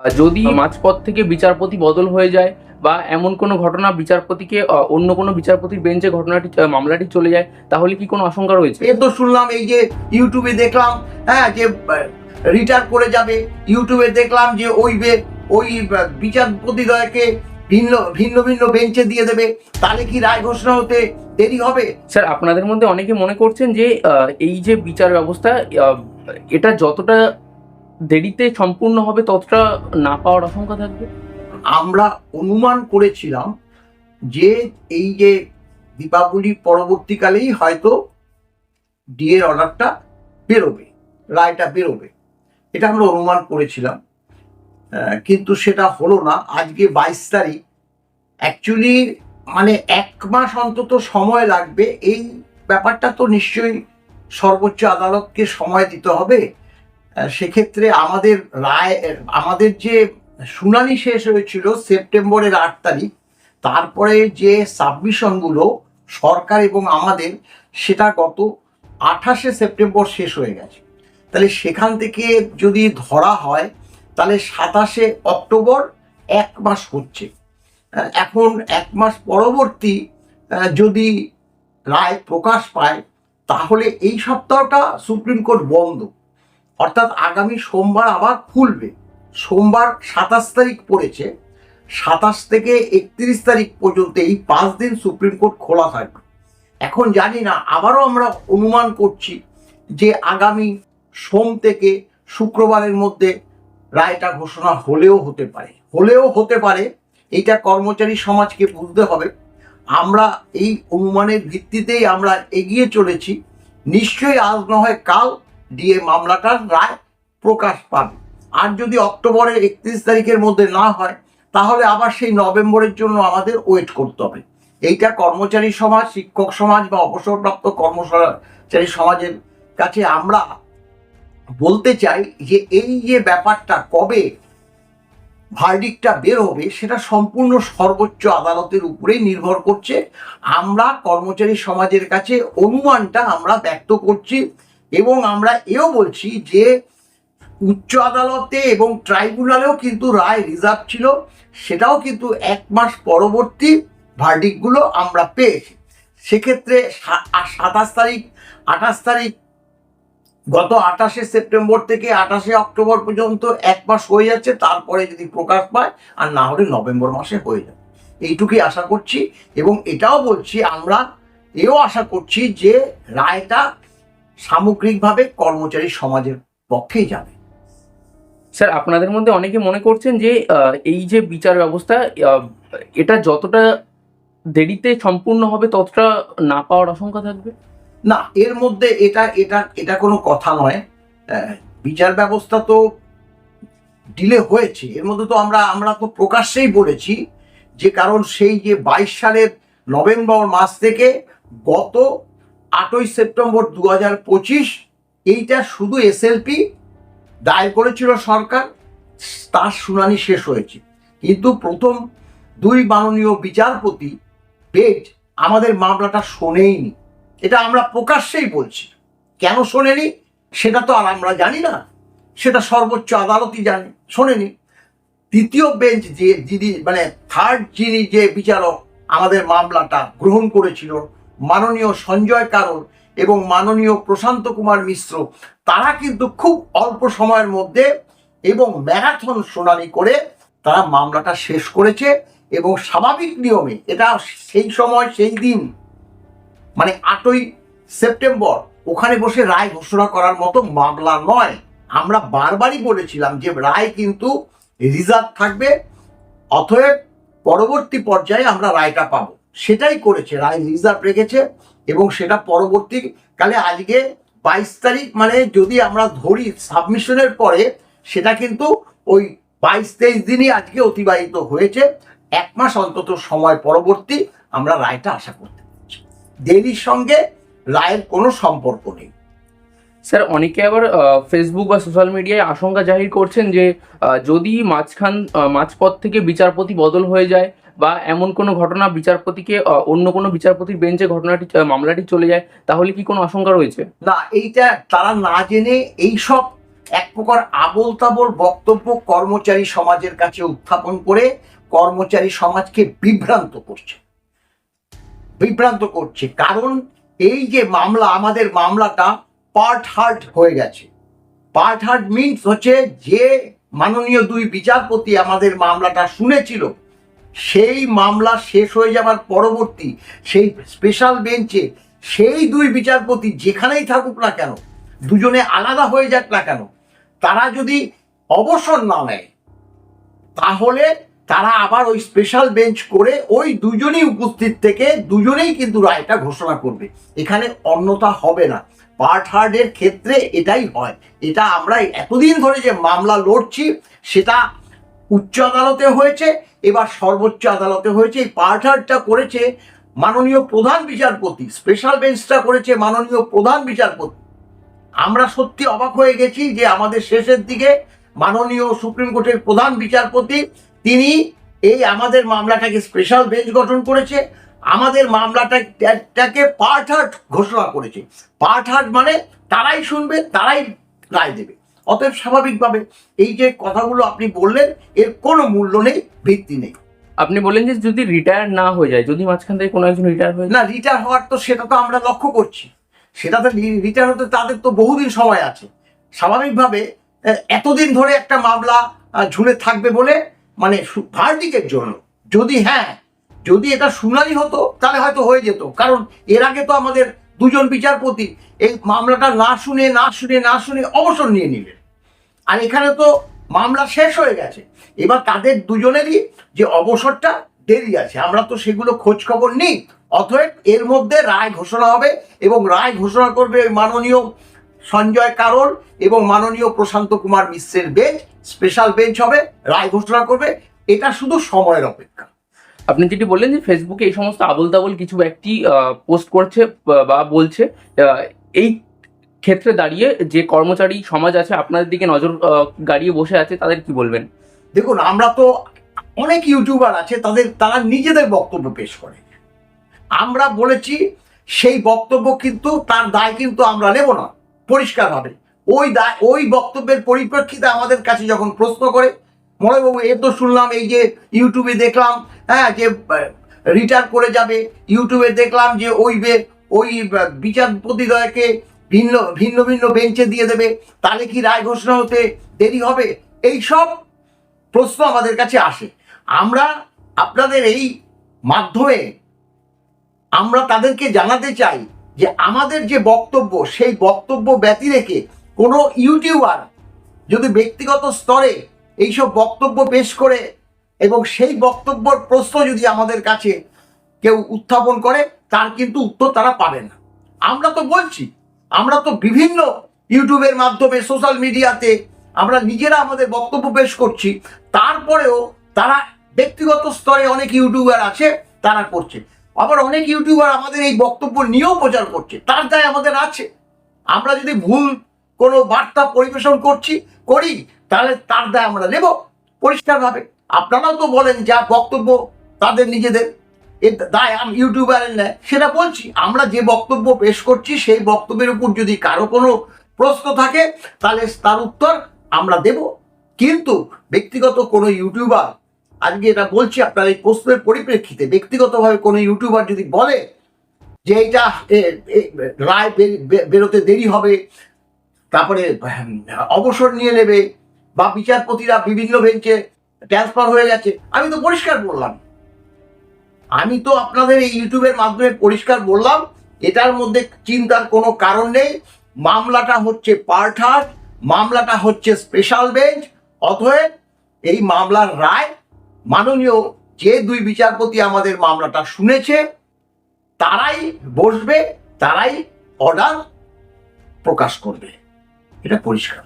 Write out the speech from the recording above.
যদি মাঝপথ থেকে বিচারপতি বদল হয়ে যায় বা এমন কোনো ঘটনা বিচারপতিকে অন্য কোনো বিচারপতির বেঞ্চে ঘটনাটি মামলাটি চলে যায় তাহলে কি কোনো আশঙ্কা রয়েছে? এ তো শুনলাম এই যে ইউটিউবে দেখলাম হ্যাঁ যে রিটায়ার করে যাবে। ইউটিউবে দেখলাম যে ওই বে- ওই বিচারপতিদ্বয়কে ভিন্ন ভিন্ন ভিন্ন বেঞ্চে দিয়ে দেবে। তাহলে কি রায় ঘোষণা হতে দেরি হবে? স্যার আপনাদের মধ্যে অনেকে মনে করছেন যে এই যে বিচার ব্যবস্থা এটা যতটা দেরিতে সম্পূর্ণ হবে ততটা না পাওয়ার আশঙ্কা থাকবে? আমরা অনুমান করেছিলাম যে এই যে দীপাবলি পরবর্তীকালেই হয়তো ডিএর অর্ডারটা বেরোবে, রায়টা বেরোবে। এটা আমরা অনুমান করেছিলাম। কিন্তু সেটা হলো না। আজকে বাইশ তারিখ। অ্যাকচুয়ালি মানে এক মাস অন্তত সময় লাগবে। এই ব্যাপারটা তো নিশ্চয়ই সর্বোচ্চ আদালতকে সময় দিতে হবে। সেক্ষেত্রে আমাদের রায়, আমাদের যে শুনানি শেষ হয়েছিল সেপ্টেম্বরের আট তারিখ, তারপরে যে সাবমিশনগুলো সরকার এবং আমাদের, সেটা গত আঠাশে সেপ্টেম্বর শেষ হয়ে গেছে। তাহলে সেখান থেকে যদি ধরা হয়, তাহলে সাতাশে অক্টোবর এক মাস হচ্ছে। এখন এক মাস পরবর্তী যদি রায় প্রকাশ পায়, তাহলে এই সপ্তাহটা সুপ্রিম কোর্ট বন্ধ। অর্থাৎ আগামী সোমবার আবার খুলবে। সোমবার সাতাশ তারিখ পড়েছে। সাতাশ থেকে একত্রিশ তারিখ পর্যন্ত এই পাঁচ দিন সুপ্রিম কোর্ট খোলা থাকবে। এখন জানি না, আবারও আমরা অনুমান করছি যে আগামী সোম থেকে শুক্রবারের মধ্যে রায়টা ঘোষণা হলেও হতে পারে। হলেও হতে পারে, এইটা কর্মচারী সমাজকে বুঝতে হবে। আমরা এই অনুমানের ভিত্তিতেই আমরা এগিয়ে চলেছি। নিশ্চয়ই আজ নয় কাল ডিএ মামলাটার রায় প্রকাশ পাবে আর যদি অক্টোবরের একত্রিশ তারিখের মধ্যে না হয়, তাহলে আবার সেই নভেম্বরের জন্য আমাদের ওয়েট করতে হবে। এইটা কর্মচারী সমাজ, শিক্ষক সমাজ বা অবসরপ্রাপ্ত কর্মচারী সমাজের কাছে আমরা বলতে চাই যে এই যে ব্যাপারটা, কবে ভার্ডিকটা বের হবে, সেটা সম্পূর্ণ সর্বোচ্চ আদালতের উপরেই নির্ভর করছে। আমরা কর্মচারী সমাজের কাছে অনুমানটা আমরা ব্যক্ত করছি। এবং আমরা এও বলছি যে উচ্চ আদালতে এবং ট্রাইব্যুনালেও কিন্তু রায় রিজার্ভ ছিল, সেটাও কিন্তু এক মাস পরবর্তী ভার্ডিকগুলো আমরা পেয়েছি। সেক্ষেত্রে সাতাশ তারিখ, আঠাশ তারিখ, গত আঠাশে সেপ্টেম্বর থেকে আঠাশে অক্টোবর পর্যন্ত এক মাস হয়ে যাচ্ছে, তারপরে যদি প্রকাশ পায়, আর না হলে নভেম্বর মাসে হয়ে যাবে। এইটুকুই আশা করছি এবং এটাও বলছি আমরা, এও আশা করছি যে রায়টা সামগ্রিকভাবে কর্মচারী সমাজের পক্ষেই যাবে। স্যার আপনাদের মধ্যে অনেকে মনে করছেন যে এই যে বিচার ব্যবস্থা এটা যতটা দেরিতে সম্পূর্ণ হবে ততটা না পাওয়ার আশঙ্কা থাকবে? না এর মধ্যে এটা এটা এটা কোনো কথা নয়। বিচার ব্যবস্থা তো ডিলে হয়েছে। এর মধ্যে তো আমরা আমরা তো প্রকাশ্যেই বলেছি যে কারণ সেই যে বাইশ সালের নভেম্বর মাস থেকে গত আটই সেপ্টেম্বর দু হাজার পঁচিশ, এইটা শুধু এসএলপি দায়ের করেছিল সরকার, তার শুনানি শেষ হয়েছে। কিন্তু প্রথম দুই মাননীয় বিচারপতি বেঞ্চ আমাদের মামলাটা শোনেইনি। এটা আমরা প্রকাশ্যেই বলছি। কেন শোনেনি? সেটা তো আর আমরা জানি না। সেটা সর্বোচ্চ আদালতই জানে। শোনেনি। তৃতীয় বেঞ্চ যে যিনি মানে থার্ড যিনি যে বিচারক আমাদের মামলাটা গ্রহণ করেছিল মাননীয় সঞ্জয় কারণ এবং মাননীয় প্রশান্ত কুমার মিশ্র, তারা কিন্তু খুব অল্প সময়ের মধ্যে এবং ম্যারাথন শুনানি করে তারা মামলাটা শেষ করেছে এবং স্বাভাবিক নিয়মে, এটা সেই সময়, সেই দিন মানে আটই সেপ্টেম্বর, ওখানে বসে রায় ঘোষণা করার মতো মামলা নয়। আমরা বারবারই বলেছিলাম যে রায় কিন্তু রিজার্ভ থাকবে, অতএব পরবর্তী পর্যায়ে আমরা রায়টা পাবো। সেটাই করেছে রিজার্ভ রেখেছে এবং সেটা পরবর্তীকালে আজকে বাইশ তারিখ মানে যদি আমরা ধরি সাবমিশনের পরে, সেটা কিন্তু ওই বাইশ তেইশ দিনই আজকে অতিবাহিত হয়েছে, এক মাস অন্তত সময় পরবর্তী আমরা রায়টা আশা করতে পারছি। দেরির সঙ্গে রায়ের কোনো সম্পর্ক নেই। স্যার, অনেকে আবার ফেসবুক বা সোশ্যাল মিডিয়ায় আশঙ্কা জাহির করছেন যে যদি মাঝখান মাঝপথ থেকে বিচারপতি বদল হয়ে যায় বা এমন কোনো ঘটনা বিচারপতিকে অন্য কোনো বিচারপতির বেঞ্চে ঘটনাটি মামলাটি চলে যায়, তাহলে কি কোনো আশঙ্কা রয়েছে? না, এইটা তারা না জেনে এই সব এক প্রকার আবল তাবল বক্তব্য কর্মচারী সমাজের কাছে উত্থাপন করে কর্মচারী সমাজকে বিভ্রান্ত করছে। বিভ্রান্ত করছে। কারণ এই যে মামলা, আমাদের মামলাটা পার্ট হার্ট হয়ে গেছে। পার্ট হার্ট মিনস হচ্ছে যে মাননীয় দুই বিচারপতি আমাদের মামলাটা শুনেছিল সেই মামলা শেষ হয়ে যাবার পরবর্তী সেই স্পেশাল বেঞ্চে সেই দুই বিচারপতি যেখানেই থাকুক না কেন, দুজনে আলাদা হয়ে যাক না কেন, তারা যদি অবসর না নেয়, তাহলে তারা আবার ওই স্পেশাল বেঞ্চ করে ওই দুজনেই উপস্থিত থেকে দুজনেই কিন্তু রায়টা ঘোষণা করবে। এখানে অন্যতা হবে না। পার্ট হার্ডের ক্ষেত্রে এটাই হয়। এটা আমরা এতদিন ধরে যে মামলা লড়ছি, সেটা উচ্চ আদালতে হয়েছে এবার সর্বোচ্চ আদালতে হয়েছে, এই পার্ট হার্ডটা করেছে মাননীয় প্রধান বিচারপতি স্পেশাল বেঞ্চটা করেছে মাননীয় প্রধান বিচারপতি। আমরা সত্যি অবাক হয়ে গেছি যে আমাদের শেষের দিকে মাননীয় সুপ্রিম কোর্টের প্রধান বিচারপতি, তিনি এই আমাদের মামলাটাকে স্পেশাল বেঞ্চ গঠন করেছে, আমাদের মামলাটাকে পার্ট হার্ট ঘোষণা করেছে। পার্ট হার্ট মানে তারাই শুনবে, তারাই রায় দেবে। অতএব স্বাভাবিকভাবে এই যে কথাগুলো আপনি বললেন এর কোনো মূল্য নেই ভিত্তি নেই। আপনি বললেন যে যদি রিটায়ার না হয়ে যায় যদি মাঝখান থেকে কোনো একজন রিটায়ার হয়ে না রিটায়ার হওয়ার তো সেটা তো আমরা লক্ষ্য করছি। সেটা তো রিটায়ার হতে তাদের তো বহুদিন সময় আছে। স্বাভাবিকভাবে এতদিন ধরে একটা মামলা ঝুলে থাকবে বলে মানে ভার্ডিকের জন্য। যদি হ্যাঁ যদি এটা শুনানি হতো তাহলে হয়তো হয়ে যেত। কারণ এর আগে তো আমাদের দুজন বিচারপতি এই মামলাটা না শুনে না শুনে না শুনে অবসর নিয়ে নিলেন। আর এখানে তো মামলা শেষ হয়ে গেছে। এবার তাদের দুজনেরই যে অবসরটা দেরি আছে। আমরা তো সেগুলো খোঁজ খবর নিই। অতএব এর মধ্যে রায় ঘোষণা হবে এবং রায় ঘোষণা করবে মাননীয় সঞ্জয় কারোল এবং মাননীয় প্রশান্ত কুমার মিশ্রের বেঞ্চ। স্পেশাল বেঞ্চ হবে, রায় ঘোষণা করবে। এটা শুধু সময়ের অপেক্ষা। আপনি যেটি বললেন যে ফেসবুকে এই সমস্ত আবল তাবল কিছু ব্যক্তি পোস্ট করছে বা- বা বলছে এই ক্ষেত্রে দাঁড়িয়ে যে কর্মচারী সমাজ আছে, আপনাদের দিকে নজর গাড়িয়ে বসে আছে, তাদের কি বলবেন? দেখুন, আমরা তো অনেক ইউটিউবার আছে, তাদের, তারা নিজেদের বক্তব্য পেশ করে। আমরা বলেছি, সেই বক্তব্য কিন্তু, তার দায় কিন্তু আমরা নেব না, পরিষ্কারভাবে। ওই দায়, ওই বক্তব্যের পরিপ্রেক্ষিতে আমাদের কাছে যখন প্রশ্ন করে মনোবাবু এ তো শুনলাম, এই যে ইউটিউবে দেখলাম হ্যাঁ যে রিটায়ার করে যাবে, ইউটিউবে দেখলাম যে ওই ওই বিচারপতিদ্বয়কে ভিন্ন ভিন্ন ভিন্ন বেঞ্চে দিয়ে দেবে। তাহলে কি রায় ঘোষণা হতে দেরি হবে? এই সব প্রশ্ন আমাদের কাছে আসে। আমরা আপনাদের এই মাধ্যমে আমরা তাদেরকে জানাতে চাই যে আমাদের যে বক্তব্য, সেই বক্তব্য ব্যতি রেখে কোনো ইউটিউবার যদি ব্যক্তিগত স্তরে এইসব বক্তব্য পেশ করে এবং সেই বক্তব্যর প্রশ্ন যদি আমাদের কাছে কেউ উত্থাপন করে, তার কিন্তু উত্তর তারা পাবে না। আমরা তো বলছি আমরা তো বিভিন্ন ইউটিউবের মাধ্যমে সোশ্যাল মিডিয়াতে আমরা নিজেরা আমাদের বক্তব্য পেশ করছি। তারপরেও তারা ব্যক্তিগত স্তরে অনেক ইউটিউবার আছে, তারা করছে। আবার অনেক ইউটিউবার আমাদের এই বক্তব্য নিয়েও প্রচার করছে। তার দায় আমাদের আছে। আমরা যদি ভুল কোনো বার্তা পরিবেশন করছি, করি, তাহলে তার দায় আমরা নেব, পরিষ্কারভাবে। আপনারাও তো বলেন যা বক্তব্য তাদের নিজেদের। দায় আম ইউটিউবারের নেয় সেটা বলছি। আমরা যে বক্তব্য পেশ করছি, সেই বক্তব্যের উপর যদি কারও কোনো প্রশ্ন থাকে, তাহলে তার উত্তর আমরা দেব। কিন্তু ব্যক্তিগত কোনো ইউটিউবার আজকে এটা বলছি আপনার এই প্রশ্নের পরিপ্রেক্ষিতে, ব্যক্তিগতভাবে কোনো ইউটিউবার যদি বলে যে এইটা রায় বেরোতে দেরি হবে, তারপরে অবসর নিয়ে নেবে, বা বিচারপতিরা বিভিন্ন বেঞ্চে ট্রান্সফার হয়ে গেছে, আমি তো পরিষ্কার বললাম। আমি তো আপনাদের এই ইউটিউবের মাধ্যমে পরিষ্কার বললাম, এটার মধ্যে চিন্তার কোনো কারণ নেই। মামলাটা হচ্ছে পার্ট মামলাটা হচ্ছে স্পেশাল বেঞ্চ অতএব এই মামলার রায় মাননীয় যে দুই বিচারপতি আমাদের মামলাটা শুনেছে, তারাই বসবে, তারাই অর্ডার প্রকাশ করবে। এটা পরিষ্কার।